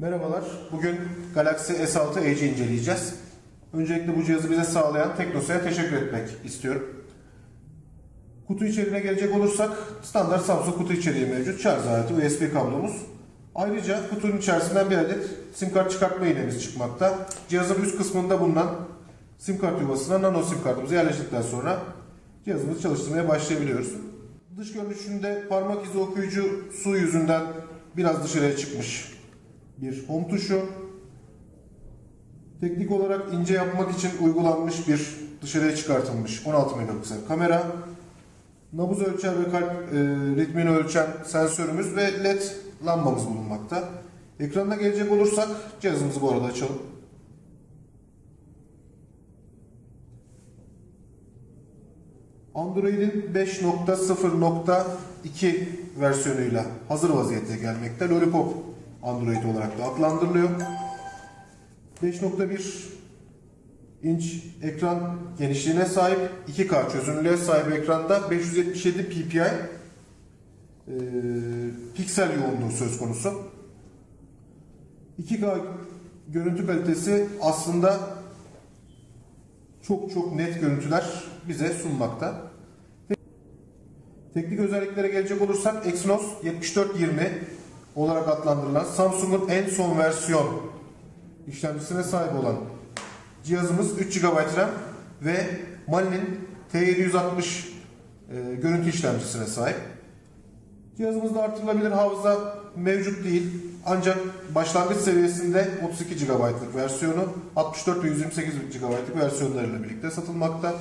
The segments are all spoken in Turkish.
Merhabalar. Bugün Galaxy S6 Edge'i inceleyeceğiz. Öncelikle bu cihazı bize sağlayan Teknosa'ya teşekkür etmek istiyorum. Kutu içeriğine gelecek olursak standart Samsung kutu içeriği mevcut. Şarj aleti, USB kablomuz. Ayrıca kutunun içerisinden bir adet sim kart çıkartma iğnemiz çıkmakta. Cihazın üst kısmında bulunan sim kart yuvasına nano sim kartımızı yerleştirdikten sonra cihazımızı çalıştırmaya başlayabiliyoruz. Dış görünüşünde parmak izi okuyucu su yüzünden biraz dışarıya çıkmış bir home tuşu. Teknik olarak ince yapmak için uygulanmış bir dışarıya çıkartılmış 16 megapiksel kamera. Nabız ölçer ve kalp e, ritmini ölçen sensörümüz ve led lambamız bulunmakta. Ekranına gelecek olursak cihazımızı bu arada açalım. Android'in 5.0.2 versiyonuyla hazır vaziyette gelmekte. Lollipop Android olarak da adlandırılıyor. 5.1 inç ekran genişliğine sahip 2K çözünürlüğe sahip ekranda 577 ppi e, piksel yoğunluğu söz konusu. 2K görüntü kalitesi aslında çok çok net görüntüler bize sunmakta. Teknik özelliklere gelecek olursak Exynos 7420 olarak adlandırılan Samsung'un en son versiyon işlemcisine sahip olan cihazımız 3 GB RAM ve Mali'nin T760 e, görüntü işlemcisine sahip. Cihazımızda artırılabilir hafıza mevcut değil. Ancak başlangıç seviyesinde 32 GB'lık versiyonu 64 ve 128 GB'lık versiyonlarıyla birlikte satılmakta.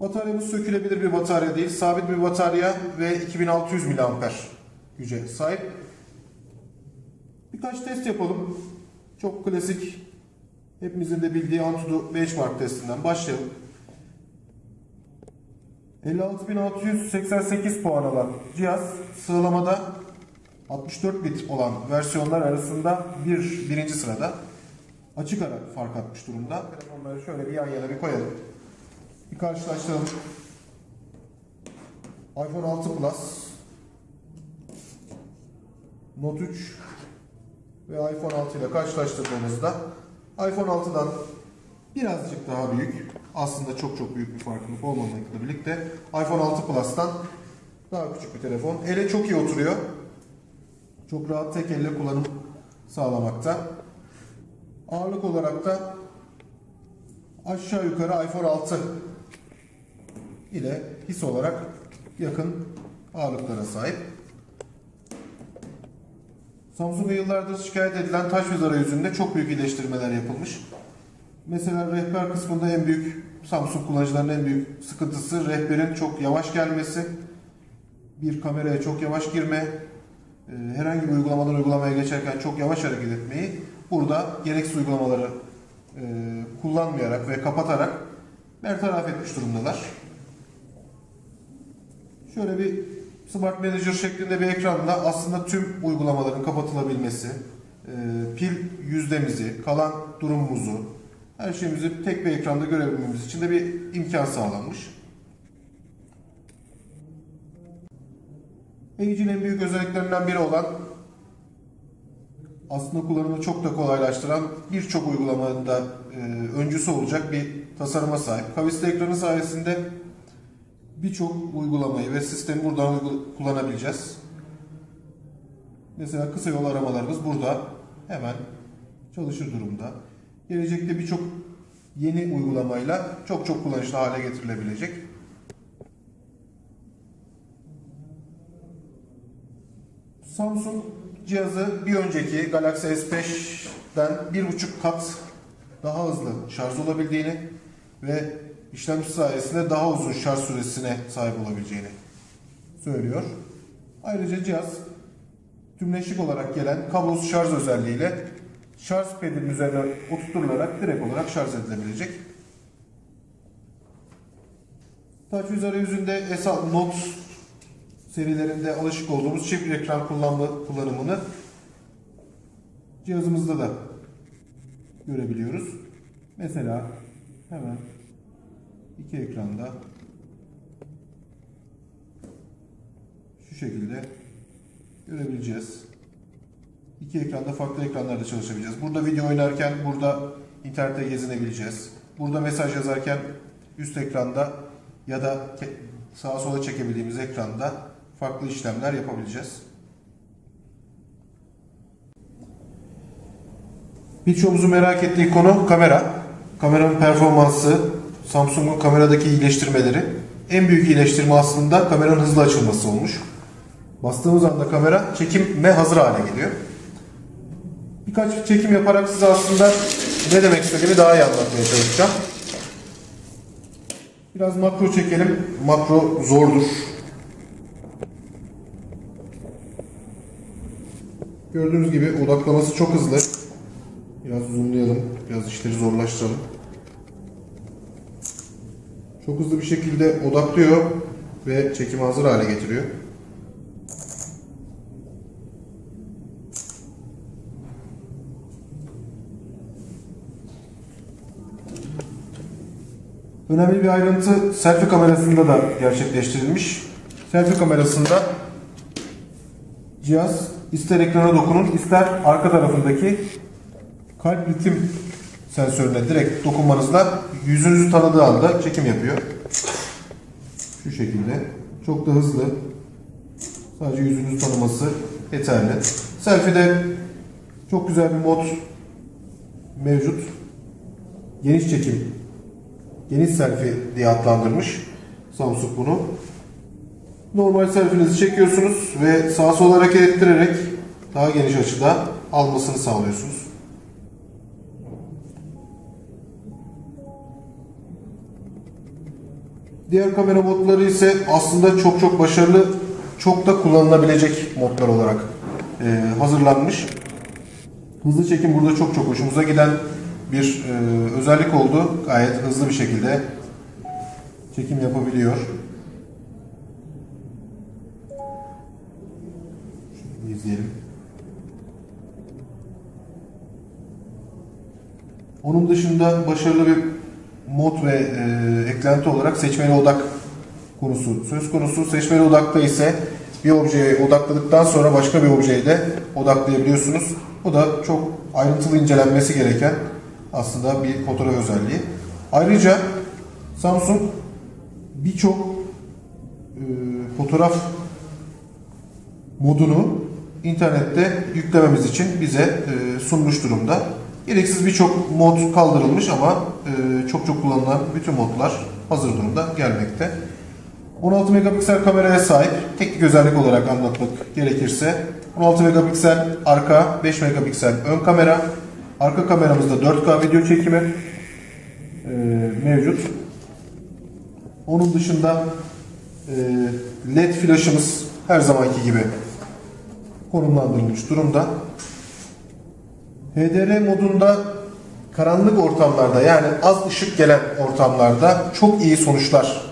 Bataryamız sökülebilir bir batarya değil. Sabit bir batarya ve 2600 mAh güce sahip. Birkaç test yapalım. Çok klasik, hepimizin de bildiği Antutu benchmark testinden başlayalım. 56.688 puan alan cihaz sıralamada 64 bit olan versiyonlar arasında bir birinci sırada. Açık ara fark atmış durumda. Telefonları şöyle bir yan yana bir koyalım. Bir karşılaştıralım. iPhone 6 Plus Note 3 ve iPhone 6 ile karşılaştırdığımızda iPhone 6'dan birazcık daha büyük aslında çok çok büyük bir farklılık olmamakla birlikte iPhone 6 Plus'tan daha küçük bir telefon. Ele çok iyi oturuyor. Çok rahat tek elle kullanım sağlamakta. Ağırlık olarak da aşağı yukarı iPhone 6 ile his olarak yakın ağırlıklara sahip. Samsung'a yıllardır şikayet edilen taş yüz arayüzünde çok büyük iyileştirmeler yapılmış. Mesela rehber kısmında en büyük Samsung kullanıcılarının en büyük sıkıntısı rehberin çok yavaş gelmesi, bir kameraya çok yavaş girme, e, herhangi bir uygulamadan uygulamaya geçerken çok yavaş hareket etmeyi burada gereksiz uygulamaları e, kullanmayarak ve kapatarak bertaraf etmiş durumdalar. Şöyle bir Smart Manager şeklinde bir ekranda aslında tüm uygulamaların kapatılabilmesi, e, pil yüzdemizi, kalan durumumuzu, her şeyimizi tek bir ekranda görebilmemiz için de bir imkan sağlanmış. Edge'in en büyük özelliklerinden biri olan aslında kullanımı çok da kolaylaştıran birçok uygulamada e, öncüsü olacak bir tasarıma sahip. Kavisli ekranı sayesinde birçok uygulamayı ve sistemi buradan kullanabileceğiz. Mesela kısa yol aramalarımız burada hemen çalışır durumda. Gelecekte birçok yeni uygulamayla çok çok kullanışlı hale getirilebilecek. Samsung cihazı bir önceki Galaxy S5'den bir buçuk kat daha hızlı şarj olabildiğini ve işlemci sayesinde daha uzun şarj süresine sahip olabileceğini söylüyor. Ayrıca cihaz tümleşik olarak gelen kablosuz şarj özelliğiyle şarj pedinin üzerine oturtularak direkt olarak şarj edilebilecek. TouchWiz arayüzünde S6 Note serilerinde alışık olduğumuz çift ekran kullanımını cihazımızda da görebiliyoruz. Mesela hemen iki ekranda şu şekilde görebileceğiz. İki ekranda farklı ekranlarda çalışabileceğiz. Burada video oynarken burada internette gezinebileceğiz. Burada mesaj yazarken üst ekranda ya da sağa sola çekebildiğimiz ekranda farklı işlemler yapabileceğiz. Birçoğumuzun merak ettiği konu kamera. Kameranın performansı, Samsung'un kameradaki iyileştirmeleri. En büyük iyileştirme aslında kameranın hızlı açılması olmuş. Bastığımız anda kamera çekime hazır hale geliyor. Birkaç çekim yaparak size aslında ne demek istediğimi daha iyi anlatmaya çalışacağım. Biraz makro çekelim. Makro zordur. Gördüğünüz gibi odaklaması çok hızlı. Biraz zoomlayalım. Biraz işleri zorlaştıralım. Çok hızlı bir şekilde odaklıyor ve çekimi hazır hale getiriyor. Önemli bir ayrıntı selfie kamerasında da gerçekleştirilmiş. Selfie kamerasında cihaz ister ekrana dokunun ister arka tarafındaki kalp ritim sensörüne direkt dokunmanızla yüzünüzü tanıdığı anda çekim yapıyor. Şu şekilde. Çok da hızlı. Sadece yüzünüzü tanıması yeterli. Selfie'de çok güzel bir mod mevcut. Geniş çekim. Geniş selfie diye adlandırmış Samsung bunu. Normal selfie'nizi çekiyorsunuz ve sağa sola hareket ettirerek daha geniş açıda almasını sağlıyorsunuz. Diğer kamera modları ise aslında çok çok başarılı, çok da kullanılabilecek modlar olarak e, hazırlanmış. Hızlı çekim burada çok çok hoşumuza giden bir e, özellik oldu. Gayet hızlı bir şekilde çekim yapabiliyor. Şimdi izleyelim. Onun dışında başarılı bir mod ve e, eklenti olarak seçmeli odak konusu söz konusu. Seçmeli odakta ise bir objeye odakladıktan sonra başka bir objeye de odaklayabiliyorsunuz. Bu da çok ayrıntılı incelenmesi gereken aslında bir fotoğraf özelliği. Ayrıca Samsung birçok e, fotoğraf modunu internette yüklememiz için bize e, sunmuş durumda. Gereksiz birçok mod kaldırılmış ama e, çok çok kullanılan bütün modlar hazır durumda gelmekte. 16 megapiksel kameraya sahip teknik özellik olarak anlatmak gerekirse 16 megapiksel arka, 5 megapiksel ön kamera, arka kameramızda 4K video çekimi e, mevcut. Onun dışında e, LED flaşımız her zamanki gibi konumlandırılmış durumda. HDR modunda karanlık ortamlarda yani az ışık gelen ortamlarda çok iyi sonuçlar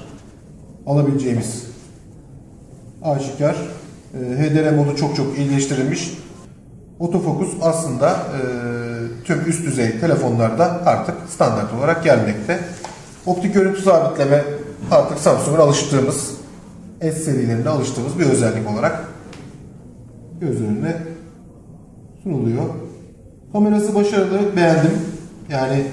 alabileceğimiz aşikar. E, HDR modu çok çok iyileştirilmiş. Otofokus aslında e, tüm üst düzey telefonlarda artık standart olarak gelmekte. Optik görüntü sabitleme artık Samsung'un alıştığımız S serilerinde alıştığımız bir özellik olarak göz önüne sunuluyor. Kamerası başarılı, beğendim. Yani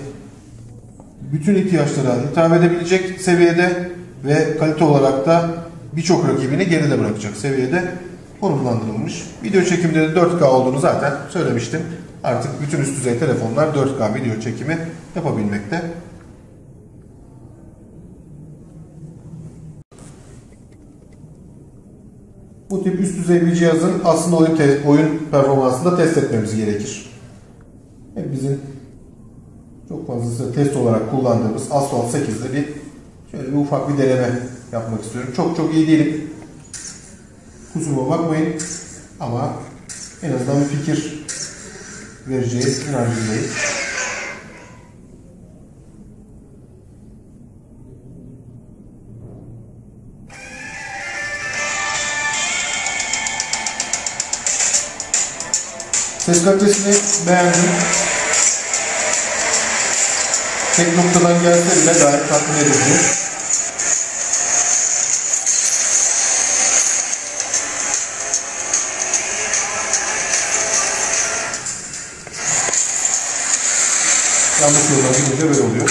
bütün ihtiyaçlara hitap edebilecek seviyede ve kalite olarak da birçok rakibini geride bırakacak seviyede konumlandırılmış. Video çekimleri 4K olduğunu zaten söylemiştim. Artık bütün üst düzey telefonlar 4K video çekimi yapabilmekte. Bu tip üst düzey bir cihazın aslında oyun, oyun performansını da test etmemiz gerekir. Bizim çok fazlası test olarak kullandığımız Asphalt 8'de bir şöyle bir ufak bir deneme yapmak istiyorum. Çok çok iyi değilim. Kusuruma bakmayın. Ama en azından bir fikir vereceği inancındayım. Ses kalitesini beğendim. Tek noktadan gelse bile gayet tatmin edici. Yanlış yoldan gidince böyle oluyor.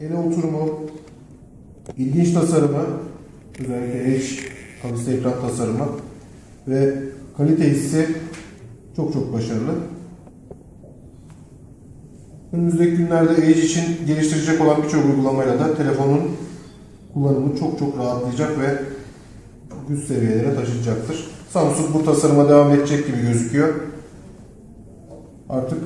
Ele oturumu, ilginç tasarımı, özellikle eş kavisli ekran tasarımı ve kalite hissi çok çok başarılı. Önümüzdeki günlerde Edge için geliştirecek olan birçok uygulamayla da telefonun kullanımı çok çok rahatlayacak ve üst seviyelere taşıyacaktır. Samsung bu tasarıma devam edecek gibi gözüküyor. Artık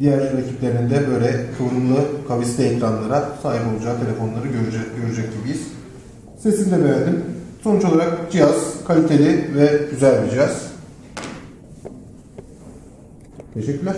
diğer rakiplerinin de böyle kıvrımlı kavisli ekranlara sahip olacağı telefonları görecek, görecek gibiyiz. Sesini de beğendim. Sonuç olarak cihaz kaliteli ve güzel bir cihaz. Teşekkürler.